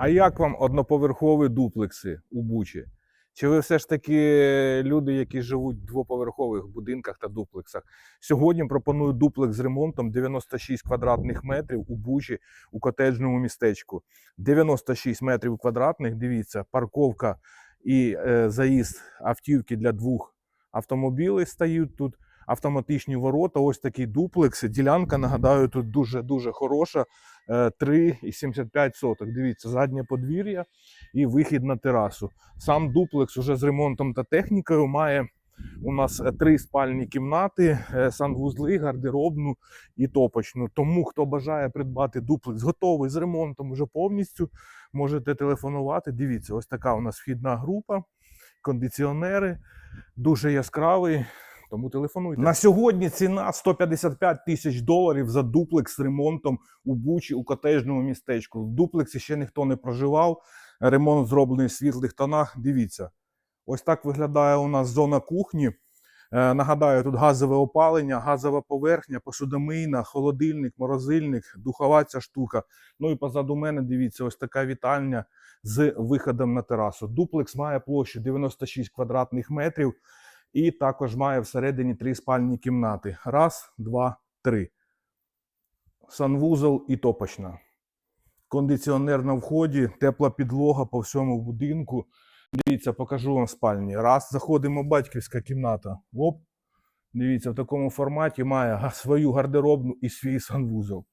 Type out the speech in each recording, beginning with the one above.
А як вам одноповерхові дуплекси у Бучі? Чи ви все ж таки люди, які живуть в двоповерхових будинках та дуплексах? Сьогодні пропоную дуплекс з ремонтом 96 квадратних метрів у Бучі у котеджному містечку. 96 метрів квадратних. Дивіться, парковка і е, заїзд автівки для двох автомобілів стають тут. Автоматичні ворота, ось такий дуплекс. Ділянка, нагадаю, тут дуже дуже хороша. е, 3,75 соток. Дивіться, заднє подвір'я і вихід на терасу. Сам дуплекс уже з ремонтом та технікою має у нас е, три спальні кімнати, е, санвузли, гардеробну і топочну. Тому хто бажає придбати дуплекс, готовий з ремонтом вже повністю, можете телефонувати. Дивіться, ось така у нас вхідна група, кондиціонери, дуже яскравий. Тому телефонуйте. На сьогодні ціна 155 тисяч доларів за дуплекс з ремонтом у Бучі у котежному містечку. В дуплексі ще ніхто не проживав. Ремонт зроблений в світлих тонах. Дивіться, ось так виглядає у нас зона кухні. Е, нагадаю, тут газове опалення, газова поверхня, посудомийна, холодильник, морозильник, духова ця штука. Ну і позаду мене дивіться, ось така вітальня з виходом на терасу. Дуплекс має площу 96 квадратних метрів і також має всередині три спальні кімнати. Раз, два, три. Санвузол і топочна. Кондиціонер на вході, тепла підлога по всьому будинку. Дивіться, покажу вам спальні. Раз, заходимо, батьківська кімната. Оп. Дивіться, в такому форматі має свою гардеробну і свій санвузол.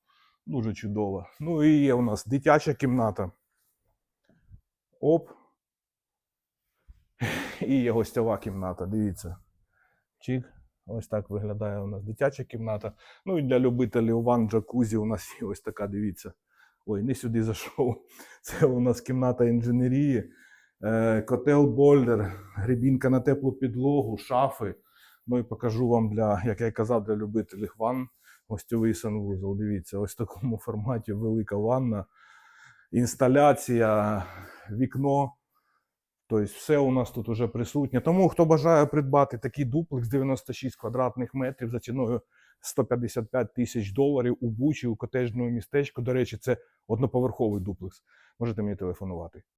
Дуже чудово. Ну і є у нас дитяча кімната. Оп. І є гостьова кімната. Дивіться. Чик. Ось так виглядає у нас дитяча кімната. Ну і для любителів ван джакузі у нас є ось така, дивіться. Ой, не сюди зайшов. Це у нас кімната інженерії, е, котел бойлер, грибінка на теплу підлогу, шафи. Ну і покажу вам для, як я казав, для любителів ванн гостьовий санвузол. Дивіться, ось в такому форматі велика ванна, інсталяція, вікно. Тобто все у нас тут уже присутнє. Тому хто бажає придбати такий дуплекс 96 квадратних метрів за ціною 155 тисяч доларів у Бучі, у котежному містечку. До речі, це одноповерховий дуплекс. Можете мені телефонувати.